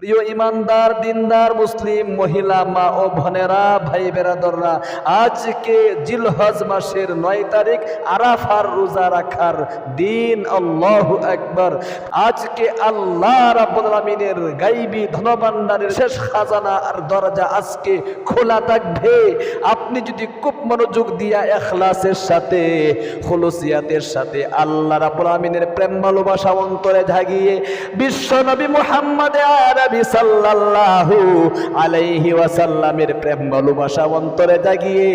প্রিয় ইমানদার, দিনদার, মুসলিম, মহিলা, মা ও বোনেরা, ভাই বেরাদররা, আজকে জিলহজ মাসের নয় তারিখ, আরাফার রোজা রাখার দিন। আল্লাহ একবার আজকে আল্লাহ আলামিনের গাইবী ধনভাণ্ডারের শেষ খাজানা আর দরজা আজকে খোলা থাকবে। আপনি যদি খুব মনোযোগ দিয়া এখলাসের সাথে, খুলুসিয়াতের সাথে আল্লাহ রাব্বুল আলামিনের প্রেম ভালোবাসা অন্তরে জাগিয়ে বিশ্ব নবী মুহাম্মদ আরবি সাল্লাল্লাহু আলাইহি ওয়াসাল্লামের প্রেম ভালোবাসা অন্তরে জাগিয়ে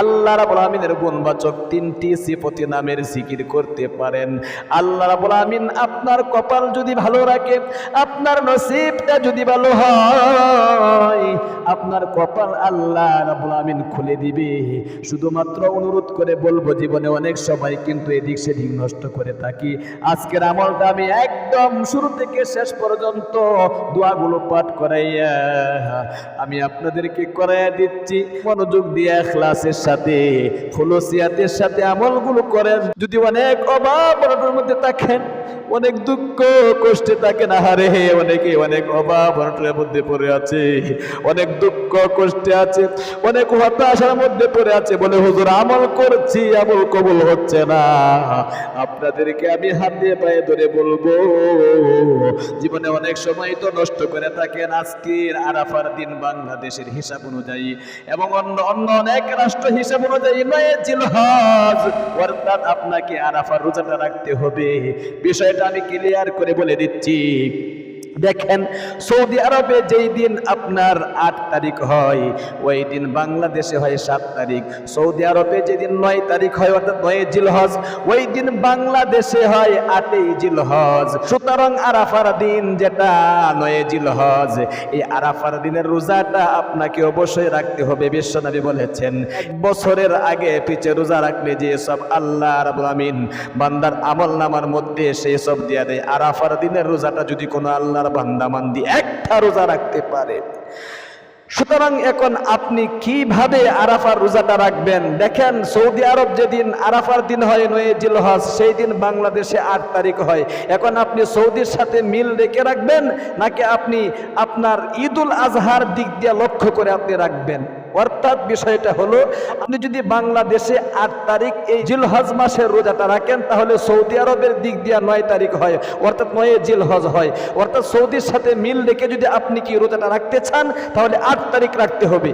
আল্লাহ রাব্বুল আলামিনের গুণবাচক তিনটি সিফতি নামের জিকির করতে পারেন। আল্লাহ রাব্বুল আলামিন আপনার কপাল যদি ভালো রাখে, আপনার নসিবটা যদি ভালো হয়, আপনার কপাল আল্লাহ রাব্বুল আলামিন খুলে দিবে। শুধুমাত্র অনুরোধ করে বলব, জীবনে অনেক সময় কিন্তু এদিক সেদিক নষ্ট করে থাকি। আজকের আমলটা আমি একদম শুরু থেকে শেষ পর্যন্ত দোয়াগুলো পাঠ করাইয়া, আমি আপনাদেরকে করাইয়া দিচ্ছি। মনোযোগ দিয়ে ক্লাসের সাথে ফুলসিয়াতের সাথে আমলগুলো করেন। যদি অনেক অভাব মধ্যে থাকেন অনেক দুঃখ কষ্টে থাকেন আহারে অনেকে অনেক অভাব অনটনের মধ্যে পড়ে আছে। অনেক দুঃখ কষ্টে আছে, অনেক হতাশার মধ্যে পড়ে আছে। বলে, হুজুর, আমল করছি, আমল কবুল হচ্ছে না। আপনাদেরকে আমি হাত পায়ে ধরে বলব, জীবনে অনেক সময় তো নষ্ট করে থাকেন আজকের আরাফার দিন বাংলাদেশের হিসাব অনুযায়ী এবং অন্য অন্য অনেক রাষ্ট্র হিসাব অনুযায়ী নয়, জিলহজ। অর্থাৎ আপনাকে আরাফার রোজাটা রাখতে হবে। বিষয়টা আমি ক্লিয়ার করে বলে দিচ্ছি। দেখেন, সৌদি আরবে যেই দিন আপনার আট তারিখ হয়, ওই দিন বাংলাদেশে হয় সাত তারিখ। সৌদি আরবে যেদিন নয় তারিখ হয়, অর্থাৎ নয় জিলহজ, ওই দিন বাংলাদেশে হয় আটই জিলহজ। সুতরাং আরাফার দিন যেটা নয় জিলহজ, এই আরাফার দিনের রোজাটা আপনাকে অবশ্যই রাখতে হবে, বিশ্বনবী বলেছেন বছরের আগে পিছে রোজা রাখলে যে সব আল্লাহ রাব্বুল আমিন, বান্দার আমল নামার মধ্যে সেই সব দিয়া দেয়। আরাফার দিনের রোজাটা যদি কোনো আল্লাহর বান্দামান্দি একটা রোজা রাখতে পারে সুতরাং এখন আপনি কীভাবে আরাফার রোজাটা রাখবেন? দেখেন, সৌদি আরব যেদিন আরাফার দিন হয়, নয় জিলহজ, সেই দিন বাংলাদেশে আট তারিখ হয়। এখন আপনি সৌদির সাথে মিল রেখে রাখবেন, নাকি আপনি আপনার ঈদুল আজহার দিক দিয়ে লক্ষ্য করে আপনি রাখবেন? অর্থাৎ বিষয়টা হলো, আপনি যদি বাংলাদেশে আট তারিখ এই জিলহজ মাসের রোজাটা রাখেন, তাহলে সৌদি আরবের দিক দিয়ে নয় তারিখ হয়, অর্থাৎ নয় জিলহজ হয়। অর্থাৎ সৌদির সাথে মিল রেখে যদি আপনি কি রোজাটা রাখতে চান, তাহলে আট তারিখ রাখতে হবে।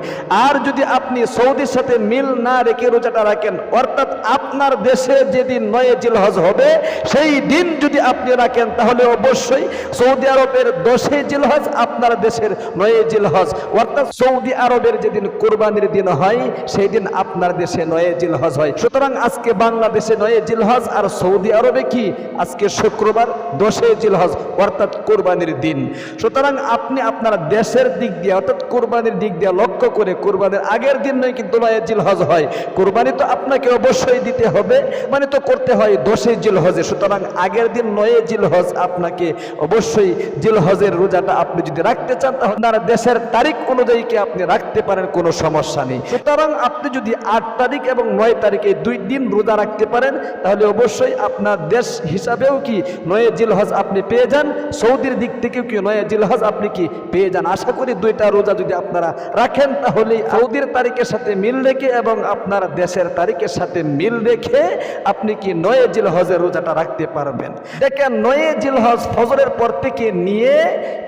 আর যদি আপনি সৌদির সাথে মিল না রেখে রোজাটা রাখেন, অর্থাৎ আপনার দেশে যেদিন নয় জিলহজ হবে, সেই দিন যদি আপনি রাখেন, তাহলে অবশ্যই সৌদি আরবের দশে জিলহজ আপনার দেশের নয় জিলহজ। অর্থাৎ সৌদি আরবের যেদিন কোরবানির দিন হয়, সেই দিন আপনার দেশে নয় জিলহজ হয়। সুতরাং আজকে বাংলাদেশে নয় জিলহজ আর সৌদি আরবে কি? আজকে শুক্রবার দশে জিলহজ, অর্থাৎ কোরবানির দিন। সুতরাং আপনি আপনার দেশের দিক দিয়ে, অর্থাৎ কোরবানির দিক দিয়ে লক্ষ্য করে কোরবানির আগের দিন নয় কিন্তু নয় জিলহজ হয়। কোরবানি তো আপনাকে অবশ্যই দিতে হবে মানে তো করতে হয় দশে জিলহজে। সুতরাং আগের দিন নয় জিলহজ আপনাকে অবশ্যই জিলহজের রোজাটা আপনি যদি রাখতে চান, তাহলে দেশের তারিখ অনুযায়ী কি আপনি রাখতে পারেন কোনো সমস্যা নেই। সুতরাং আপনি যদি আট তারিখ এবং নয় তারিখে দুই দিন রোজা রাখতে পারেন, তাহলে অবশ্যই আপনার দেশ হিসাবেও কি নয় জিলহজ আপনি পেয়ে যান, সৌদির দিক থেকেও কি নয় জিলহজ আপনি কি পেয়ে যান? আশা করি দুইটা রোজা যদি আপনারা রাখেন তাহলে সৌদির তারিখের সাথে মিল রেখে এবং আপনার দেশের তারিখের সাথে মিল রেখে আপনি কি নয় জিলহজের রোজাটা রাখতে পারবেন। দেখেন, নয় জিলহজ ফজরের পর থেকে নিয়ে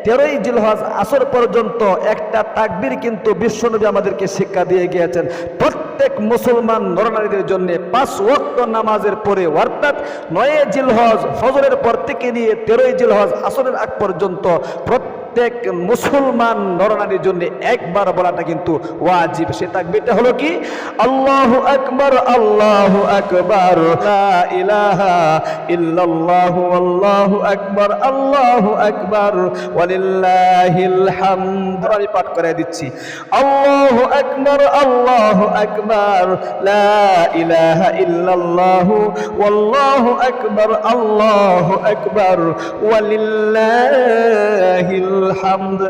তেরোই জিলহজ আসর পর্যন্ত একটা তাকবির কিন্তু বিশ্বনবী আমাদেরকে শিক্ষা দিয়ে গিয়েছেন। প্রত্যেক মুসলমান নরনারীদের জন্য পাঁচ ওয়াক্ত নামাজের পরে, অর্থাৎ নয় জিলহজ ফজরের পর থেকে নিয়ে তেরোই জিলহজ আসরের আগ পর্যন্ত প্রত্যেক মুসলমান নরনারীর জন্য একবার বলাটা কিন্তু ওয়াজিব। সে তাকবিরটা হলো কি? আল্লাহ আকবর, আল্লাহ আকবার আল্লাহু আকবার আল্লাহু আকবার আমি পাঠ করে দিচ্ছি। আল্লাহু আকবার আল্লাহু আকবার ইল্লাল্লাহু, ওয়াল্লাহু আকবার, আল্লাহু আকবার, ওয়ালিল্লাহিল হামদ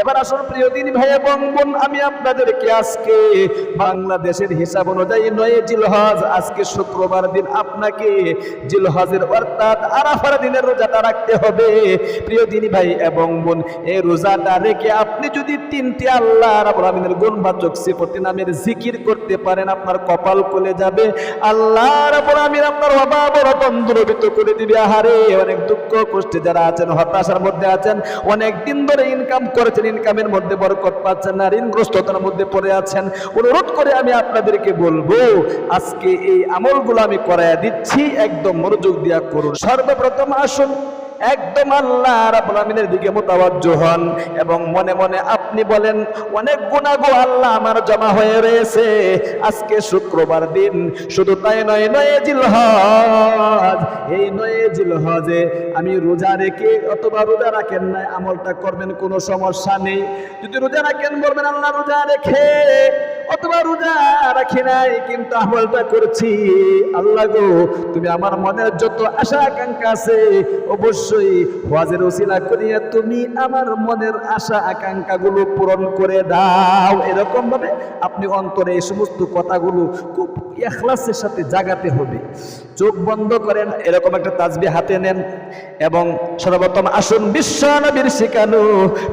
এবার আসুন প্রিয় দিন ভাই এবং বোন, আমি আপনাদেরকে আজকে বাংলাদেশের হিসাব অনুযায়ী নয় জিলহজ, আজকে শুক্রবার দিন আপনাকে জিলহজের অর্থাৎ আরাফার দিনের রোজাটা রাখতে হবে। প্রিয় দিন ভাই এবং বোন, এই রোজাটা রেখে আপনি যদি তিনটি আল্লাহ রাব্বুল আলামিনের গুণবাচক সিফতি নামের জিকির করতে পারেন, আপনার কপাল খুলে যাবে। আল্লাহ আলামিন আপনার অভাব রতন দূরীভূত করে দিবে। আহারে, অনেক দুঃখ, কষ্টে যারা আছেন, হতাশার মধ্যে আছেন, অনেক দিন ধরে ইনকাম করেছেন ইনকামের মধ্যে বরকত পাচ্ছেন না, ঋণগ্রস্ততার মধ্যে পড়ে আছেন। অনুরোধ করে আমি আপনাদেরকে বলব, আজকে এই আমলগুলো আমি করাইয়া দিচ্ছি, একদম মনোযোগ দিয়া করুন। সর্বপ্রথম আসুন একদম আল্লাহ রাব্বুল দিকে মোতাবজ্জ হন এবং মনে মনে আপনি বলেন, অনেক গুণাগো আল্লাহ আমার জমা হয়ে রয়েছে। আজকে শুক্রবার দিন। শুধু তাই নয় নয় জিলহজ। এই নয় জিলহজে আমি রোজা রেখে অথবা রোজা রাখেন নাই, আমলটা করবেন, কোনো সমস্যা নেই। যদি রোজা রাখেন, বলবেন, আল্লাহ রোজা রেখে অথবা রোজা রাখি নাই, কিন্তু আমলটা করছি। আল্লাহ গো, তুমি আমার মনের যত আশা আকাঙ্ক্ষা আছে, অবশ্যই হওয়াজের ওসিলা করিয়া তুমি আমার মনের আশা আকাঙ্ক্ষাগুলো পূরণ করে দাও। এরকম ভাবে আপনি অন্তরে এই সমস্ত কথাগুলো খুব এখলাসের সাথে জাগাতে হবে। চোখ বন্ধ করেন, এরকম একটা তাজবি হাতে নেন এবং সর্বপ্রথম আসুন বিশ্ব নবীর শিখানো।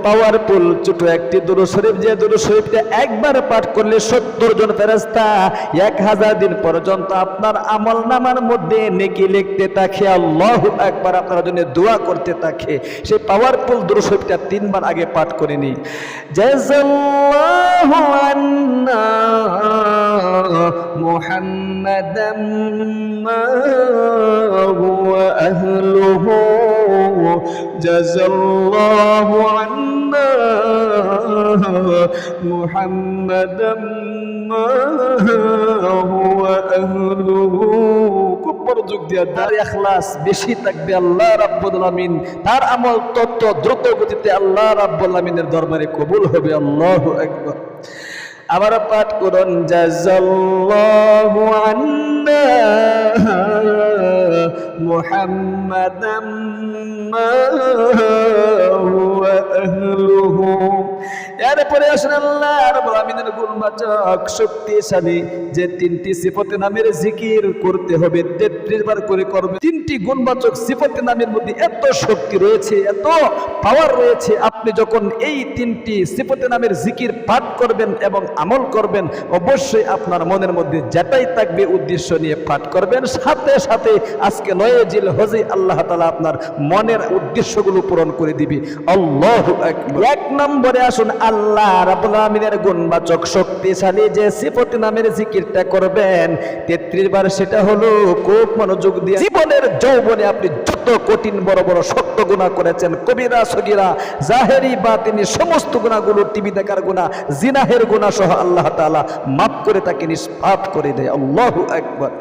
পাওয়ারফুল ছোট একটি দুরু শরীফ, যে দুরু শরীফটা একবার পাঠ করলে সত্তর জন ফেরেস্তা এক হাজার দিন পর্যন্ত আপনার আমল নামার মধ্যে নেকি লিখতে থাকে, আল্লাহ একবার আপনার জন্য দোয়া করতে থাকে। সেই পাওয়ারফুল দুরু তিনবার আগে পাঠ করে নি জাযাল্লাহু আন্না মুহাম্মাদাম মা আহলুহু। জাযাল্লাহু আন্না মুহাম্মাদাম মনোযোগ দিয়া তার ইখলাস বেশি থাকবে আল্লাহ রাব্বুল আলামিন তার আমল তত দ্রুত গতিতে আল্লাহ রাব্বুল আলামিনের দরবারে কবুল হবে, আল্লাহু আকবার। আবার পাঠ করুন জাযাল্লাহু আন্না মুহাম্মাদাম মা হুয়া আহলুহু এরপরে আসেন আল্লাহ রাব্বুল আমিনের গুণবাচক, শক্তিশালী, যে তিনটি সিফতে নামের জিকির করতে হবে, তেত্রিশ বার করে করবে। তিনটি গুণবাচক সিফতে নামের মধ্যে এত শক্তি রয়েছে, এত পাওয়ার রয়েছে, আপনি যখন এই তিনটি সিফতে নামের জিকির পাঠ করবেন এবং আমল করবেন, অবশ্যই আপনার মনের মধ্যে যেটাই থাকবে উদ্দেশ্য নিয়ে পাঠ করবেন। সাথে সাথে আজকে নয় হজে আল্লাহ তালা আপনার মনের উদ্দেশ্যগুলো পূরণ করে দিবি। আল্লাহ এক নম্বরে আসুন, আল্লাহ রাবুল গুণবাচক শক্তিশালী যে সিফতি নামের জিকিরটা করবেন, তেত্রিশ বার সেটা হলো খুব মনোযোগ দিয়ে জীবনের যৌবনে আপনি যত কঠিন, বড় বড় সত্য গুণা করেছেন, কবিরা, সগিরা, জাহেরি বা তিনি সমস্ত গুণাগুলো টিভি দেখার গুণা, জিনাহের গুণা সহ আল্লাহ তাআলা মাফ করে তাকে নিষ্পাপ করে দেয়। আল্লাহু আকবার।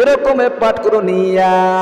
এরকম পাঠ করুন, ইয়া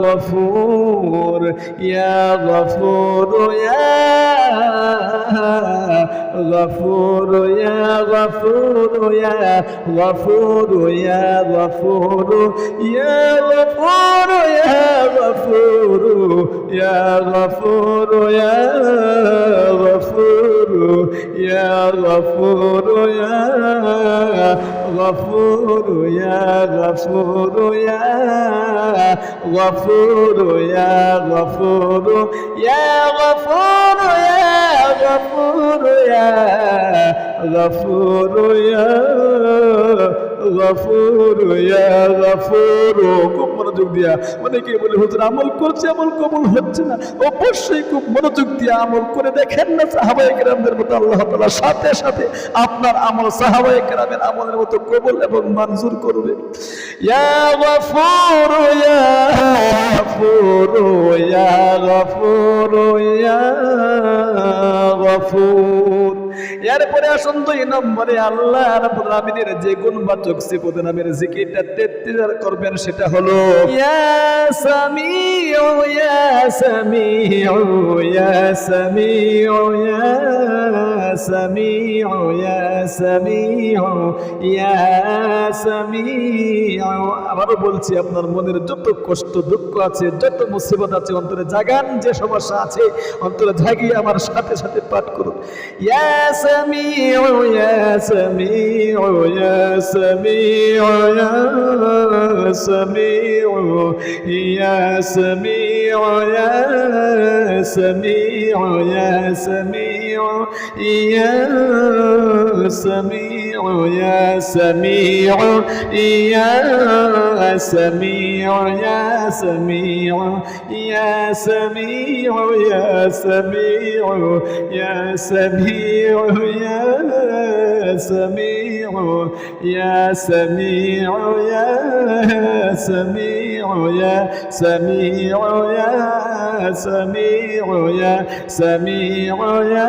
গফুর, ইয়া গফুর ইয়া গফুর ইয়া গফুর ইয়া গফুর ইয়া গফুর ইয়া গফুর ইয়া গফুর ইয়া গফুর ইয়া গফুর يا غفور يا غفور يا غفور يا غفور يا غفور يا غفور يا غفور يا غفور يا গফুর, ইয়া গফুর খুব মনোযোগ দিয়া। অনেকে বলে, হুজুর, আমল করছে, আমল কবুল হচ্ছে না। অবশ্যই খুব মনোযোগ দিয়ে আমল করে দেখেন না সাহাবায়ে কেরামদের মতো আল্লাহ তাআলা। সাথে সাথে আপনার আমল সাহাবায়ে কেরামের আমলের মতো কবুল এবং মঞ্জুর করবে। ইয়া গফুর ইয়া গফুর ইয়া গফুর ইয়া গফুর। এরপরে আসুন দুই নম্বরে আল্লাহ রাব্বুল আমিনের যে গুণবাচক সিফত নামের জিকিরটা 33 বার করবেন, সেটা হলো, ইয়া আবারও বলছি, আপনার মনের যত কষ্ট, দুঃখ আছে, যত মুসিবত আছে, অন্তরে জাগান যে সমস্যা আছে, অন্তরে জাগিয়ে আমার সাথে সাথে পাঠ করুন। ইয়া سميع يا سميع يا سميع يا سميع يا سميع يا سميع يا سميع يا سميع يا سميع يا سميع يا سميع يا سميع يا سميع يا سميع يا সামিউ ইয়া সামিউ ইয়া সামিউ ইয়া সামিউ ইয়া সামিউ ইয়া সামিউ ইয়া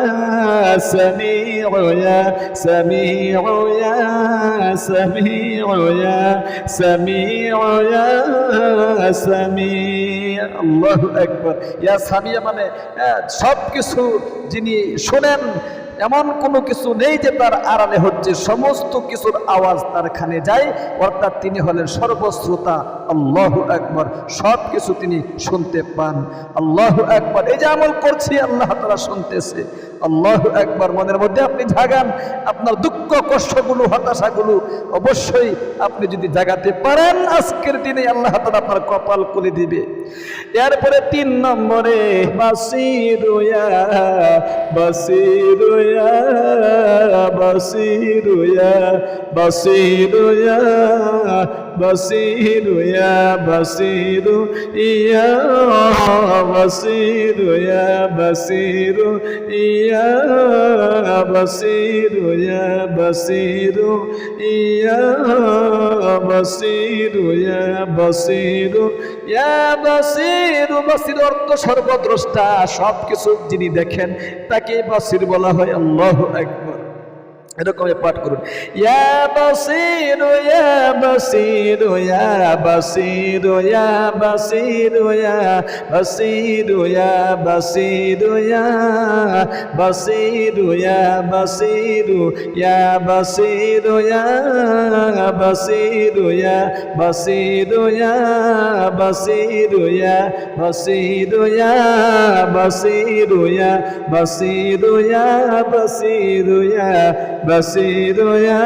সামিউ ইয়া সামিউ ইয়া সামিউ ইয়া সামিউ ইয়া সামিউ আল্লাহু আকবার ইয়া সামিয়া মানে সব কিছু যিনি শোনেন এমন কোনো কিছু নেই যে তার আড়ালে হচ্ছে সমস্ত কিছুর আওয়াজ তার খানে যায়, অর্থাৎ তিনি হলেন সর্বশ্রোতা। আল্লাহ একবার সব কিছু তিনি শুনতে পান। আল্লাহ একবার এই যে আমল করছি, আল্লাহ তারা শুনতেছে। আল্লাহ একবার মনের মধ্যে আপনি জাগান। আপনার দুঃখ, কষ্টগুলো, হতাশাগুলো অবশ্যই আপনি যদি জাগাতে পারেন, আজকের দিনে আল্লাহ তালা আপনার কপাল খুলে দিবে। এরপরে তিন নম্বরে, বাসিরুয়া বাসিরুয়া বাসিরুয়া বাসিরুয়া বাসিরু বাসিরু ইয়া বাসিরু বাসিরু ইয়া বাসিরু বাসিরু ইয়া বাসিরু বাসিরু ইয়া বাসিরু বাসির অর্থ সর্বদ্রষ্টা সব কিছু যিনি দেখেন তাকে বাসির বলা হয়। আল্লাহু আকবার। এরকম পাঠ করুন ইয়া বাসিরু ইয়া বাসিরু ইয়া বাসিরু ইয়া বাসিরু ইয়া বাসিরু ইয়া বাসিরু ইয়া বাসিরু ইয়া বাসিরু ইয়া বাসিরু ইয়া বাসিরু ইয়া বাসিরু ইয়া বাসিরু ইয়া বাসিরু ইয়া বাসিরু ইয়া বাসিরু ইয়া বাসিরু ইয়া بصير يا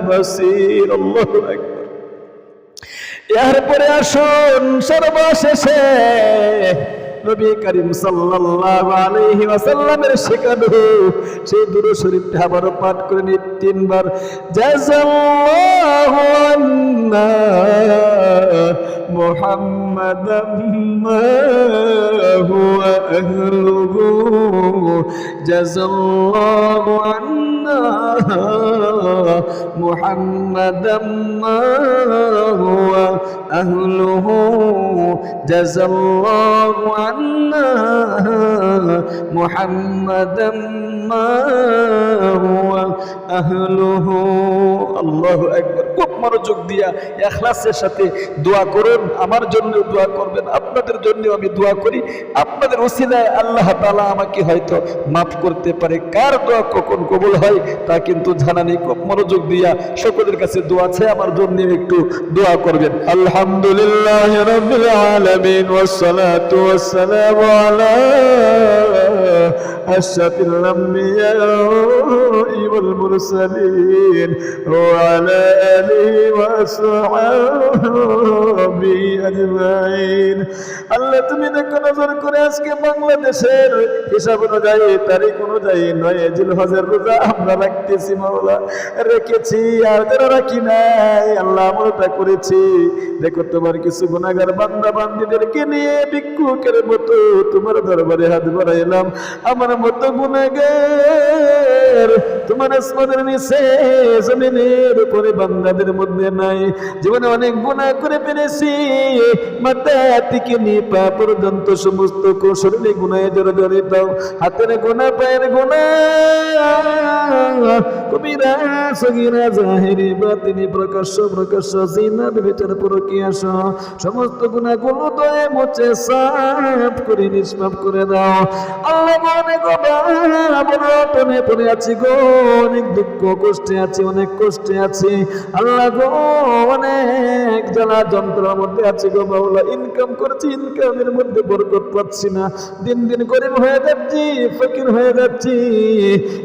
بصير الله أكبر এরপরে আসুন সর্বশেষে নবী করিম সাল্লাল্লাহু আলাইহি ওয়াসাল্লামের শেখানো সেই দুরূদ শরীফটা আবারও পাঠ করে নি তিনবার জাযাল্লাহু আন্না محمدا ما هو أهله. جزى الله عنا محمدا ما هو أهله. جزى الله عنا محمدا ما هو أهله. الله أكبر. মনোযোগ দিয়া ইখলাসের সাথে দোয়া করুন, আমার জন্য দোয়া করবেন, আপনাদের জন্য আমি দোয়া করি। আপনাদের ওসিলায় আল্লাহ তাআলা আমাকে হয়তো মাফ করতে পারে। কার দোয়া কখন কবুল হয়, তা কিন্তু জানা নেই। খুব মনোযোগ দিয়া সকলের কাছে দোয়া আছে আমার জন্য একটু দোয়া করবেন। আলহামদুলিল্লাহ রাব্বিল আলামিন ওয়াস সালাতু আলা أشرف الأنبياء والمرسلين وعلى آله وأصحابه أجمعين আল্লাহ তুমি দেখো নজর করে আজকে বাংলাদেশের হিসাব অনুযায়ী তারিখ অনুযায়ী নয় জিল হজের রোজা আমরা রাখতেছি মাওলা রেখেছি আর যারা রাখি নাই আল্লাহ আমলটা করেছি দেখো তোমার কিছু গুণাগার বান্দা বান্দিদেরকে নিয়ে ভিক্ষুকের মতো তোমার দরবারে হাত বাড়াইলাম আমার মতো গুণাগার। তোমার আসমানের নিচে, জমিনের উপরে, বান্দাদের মধ্যে নাই। জীবনে অনেক গুণা করে ফেলেছি। মাথা থেকে নিয়ে পা পর্যন্ত সমস্ত শরীরে গুণায় জড়ে জড়ে দাও হাতের গোনা পায়ের গোনা কবিরা, সগিরা, জাহেরি, বাতিনি, প্রকাশ্য প্রকাশ্য জিনা, বিবেচন পরকিয়া সহ সমস্ত গুণাগুলো দয়ে, মোচে সাফ করে, নিষ্পাপ করে দাও। আল্লাহ মনে গো বনে পড়ে আছি গো, অনেক দুঃখ, কষ্টে আছি, অনেক কষ্টে আছি। আল্লাহ গো, অনেক জ্বালা যন্ত্রের মধ্যে আছি গো বাউলা ইনকাম করছি ইনকামের মধ্যে বরকত পাচ্ছি না। দিন দিন গরিব হয়ে যাচ্ছি, ফকির হয়ে যাচ্ছি।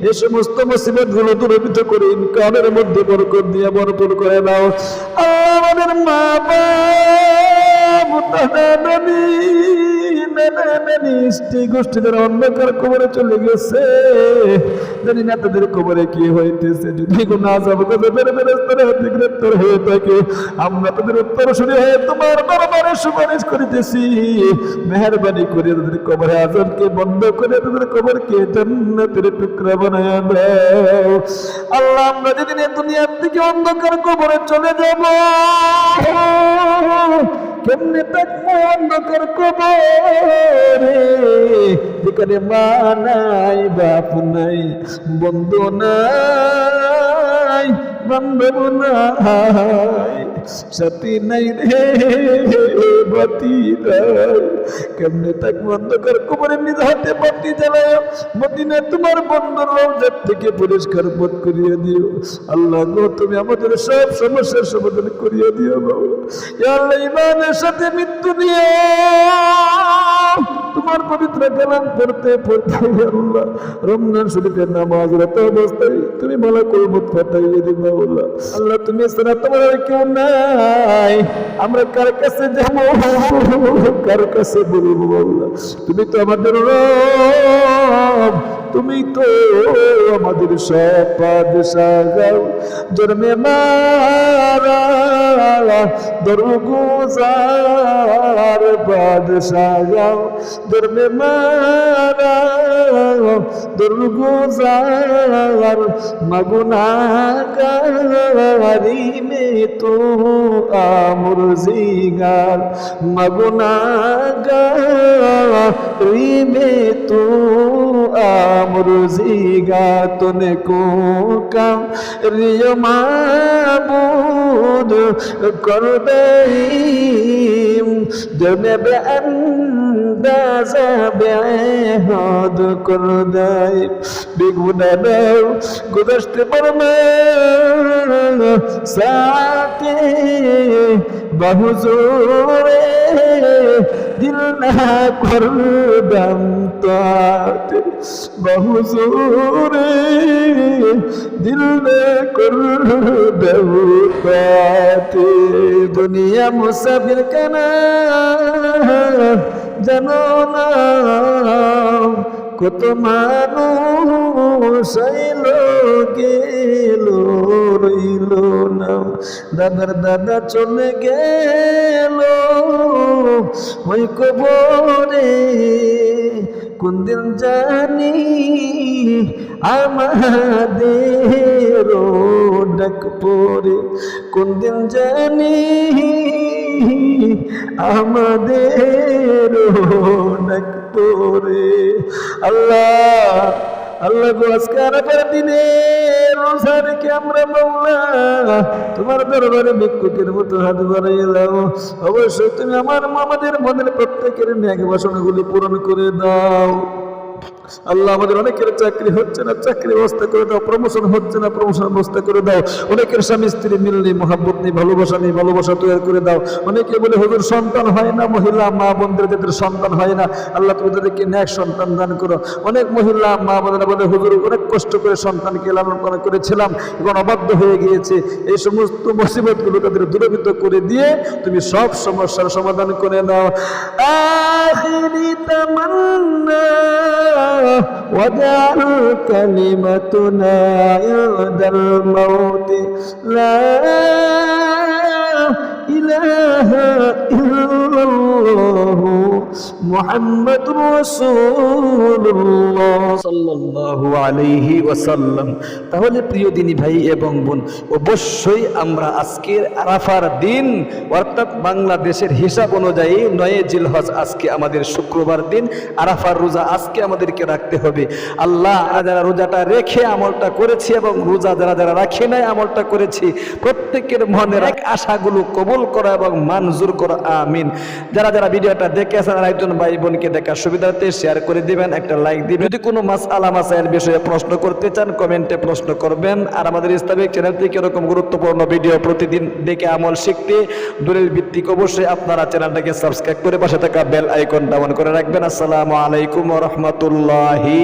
এই সমস্ত মুসিবতগুলো দূরীভূত করে ইনকামের মধ্যে বরকত দিয়ে ভরপুর করে দাও। আমাদের মা বাবা গোষ্ঠীদের অন্ধকার চলে গেছে। কি হইতেছে। যদি থাকে। আমরা তাদের উত্তর শুনে হয়ে তোমার করিতেছি। মেহরবানি করে তাদের কবরে আজাবকে বন্ধ করে টুকরা বানায় আল্লাহ, আমরা যেদিন দুনিয়ার থেকে অন্ধকার কবরে চলে যাব। কেমনে থাকব অন্ধকার কবরে? যেখানে মা নাই বাপ নাই বন্ধু নাই। পরিষ্কার বোধ করিয়ে দিও আল্লাহ গো তুমি আমাদের সব সমস্যার সমাধান করিয়ে দিও বাবা ইমানের সাথে মৃত্যু নিয়ে তোমার পবিত্র কালাম পড়তে পড়তে আল্লাহ রমজান শরীফের নামাজ রত অবস্থায় তুমি মালা কলমত ফাটাইয়ে দিবা? আল্লাহ তুমি ছাড়া তোমার আর কেউ নাই। আমরা কার কাছে যাব? কার কাছে বলব তুমি তো আমাদের রব। তুমি তো আমাদের সব পাদশাহ জন্মে মারা দরগুজার বাদশাহ জন্মে মারা দরগুজার মগুনাগারি মে তো আমর জিগার। মগুনাগারি মে তো আমর জিগার তনে কো কাম রিয় মাবুদ কর দেইম জনবে আন্দাজা বেহদ কর দেইম বেগুনা দাও, গুদস্তে বর্মা সাথে বহুজোরে দিল না করদাম তাতে। বহুজোরে দিল না করদাম তাতে। দুনিয়া মুসাফির কানা জানো না কত মানুষ আইল, গেল, রইল না। দাদার দাদা চলে গেল, ওই কবরে। কোন দিন জানি আমাদের ডাক পরে কোন দিন জানি আমাদের পরে আল্লাহ আল্লাহ গো, আজকে আরাফার দিনে রোজা আমরা মাওলা তোমার দরবারে ভিক্ষুকের মতো হাত বাড়াইলাম। অবশ্যই তুমি আমার মামাদের মনের প্রত্যেকের ন্যাক বাসনাগুলি পূরণ করে দাও। আল্লাহ আমাদের অনেকের চাকরি হচ্ছে না, চাকরি ব্যবস্থা করে দাও প্রমোশন হচ্ছে না প্রমোশন ব্যবস্থা করে দাও। অনেকের স্বামী স্ত্রী মিল নেই, মহাব্বত নেই, ভালোবাসা নেই, ভালোবাসা তৈরি করে দাও। অনেকে বলে, হুজুর, সন্তান হয় না, মহিলা, মা, বোনদের যাদের সন্তান হয় না। আল্লাহ, তুমি তাদেরকে ন্যাক সন্তান দান করো। অনেক মহিলা, মা, বোনেরা বলে, হুজুর, অনেক কষ্ট করে সন্তানকে লালন করেছিলাম, এখন অবাধ্য হয়ে গিয়েছে। এই সমস্ত মুসিবতগুলো তাদের দূরীভূত করে দিয়ে তুমি সব সমস্যার সমাধান করে নাও আখিরি তামান্না। واجعل كلمتنا عند الموت. لا إله إلا তাহলে প্রিয় দিনী ভাই এবং বোন, অবশ্যই আমরা আজকের আরাফার দিন, অর্থাৎ বাংলাদেশের হিসাব অনুযায়ী নয় জিলহজ আজকে আমাদের শুক্রবার দিন, আরাফার রোজা আজকে আমাদেরকে রাখতে হবে। আল্লাহ যারা রোজাটা রেখে আমলটা করেছি এবং রোজা যারা যারা রাখে নাই আমলটা করেছি, প্রত্যেকের মনের এক আশাগুলো কবুল করা এবং মানজুর করা, আমিন। যারা যারা ভিডিওটা দেখে আছেন আর একজন ভাই বোনকে দেখার সুবিধাতে শেয়ার করে দিবেন, একটা লাইক দিবেন। যদি কোনো মাস আলা মাসাইল বিষয়ে প্রশ্ন করতে চান, কমেন্টে প্রশ্ন করবেন। আর আমাদের ইসলামিক চ্যানেল থেকে এরকম গুরুত্বপূর্ণ ভিডিও প্রতিদিন দেখে আমল শিখতে দূরের ভিত্তিক অবশ্যই আপনারা চ্যানেলটাকে সাবস্ক্রাইব করে পাশে থাকা বেল আইকন ডাউন করে রাখবেন। আসসালামু আলাইকুম রহমতুল্লাহি